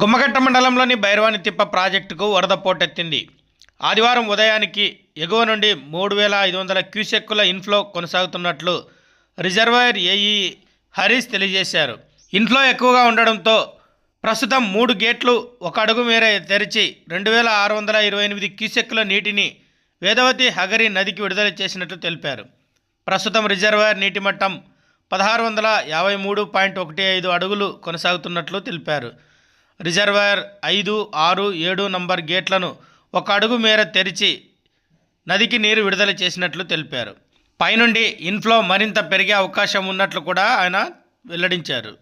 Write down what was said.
గుమ్మగట్ట మండలంలోని భైరవాని తిప్ప ప్రాజెక్టుకు వరద పోటెత్తింది. ఆదివారం ఉదయానికి ఎగువ నుండి మూడు వేల ఐదు వందల క్యూసెక్కుల ఇన్ఫ్లో కొనసాగుతున్నట్లు రిజర్వాయర్ ఏఈ హరీష్ తెలియజేశారు. ఇన్ఫ్లో ఎక్కువగా ఉండడంతో ప్రస్తుతం మూడు గేట్లు ఒక అడుగు మేర తెరిచి రెండు వేల ఆరు వందల ఇరవై ఎనిమిది క్యూసెక్కుల నీటిని వేదవతి హగరి నదికి విడుదల చేసినట్లు తెలిపారు. ప్రస్తుతం రిజర్వాయర్ నీటి మట్టం పదహారు వందల యాభై మూడు పాయింట్ ఒకటి ఐదు అడుగులు కొనసాగుతున్నట్లు తెలిపారు. రిజర్వాయర్ ఐదు ఆరు ఏడు నంబర్ గేట్లను ఒక అడుగు మేర తెరిచి నదికి నీరు విడుదల చేసినట్లు తెలిపారు. పైనుండి ఇన్ఫ్లో మరింత పెరిగే అవకాశం ఉన్నట్లు కూడా ఆయన వెల్లడించారు.